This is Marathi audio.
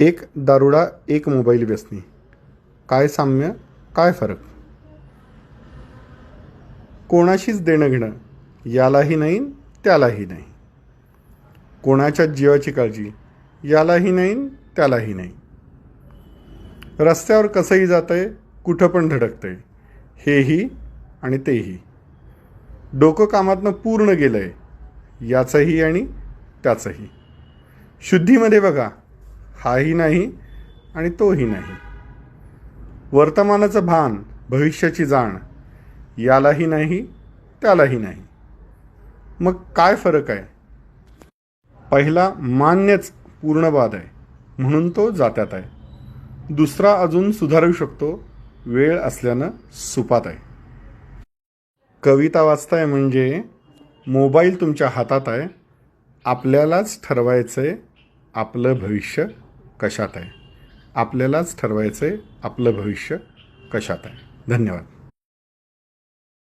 एक दारुडा एक मोबाईल व्यसनी. काय साम्य काय फरक? कोणाशीच देणं घेणं यालाही नाही त्यालाही नाही. कोणाच्या जीवाची काळजी यालाही नाही त्यालाही नाही. रस्त्यावर कसंही जातंय कुठं पण धडकतंय हेही आणि तेही. डोकं कामातनं पूर्ण गेलंय याचंही आणि त्याचंही. शुद्धीमध्ये बघा हाही नाही आणि तोही नाही. वर्तमानाचं भान भविष्याची जाण यालाही नाही त्यालाही नाही. मग काय फरक आहे? पहिला मान्यच पूर्णवाद आहे म्हणून तो जात्यात आहे. दुसरा अजून सुधारू शकतो वेळ असल्यानं सुपात आहे. कविता वाचताय म्हणजे मोबाईल तुमच्या हातात आहे आपल्यालाच ठरवायचं आहे आपलं भविष्य कशात आहे? आपल्यालाच ठरवायचं आहे आपलं भविष्य कशात आहे. धन्यवाद.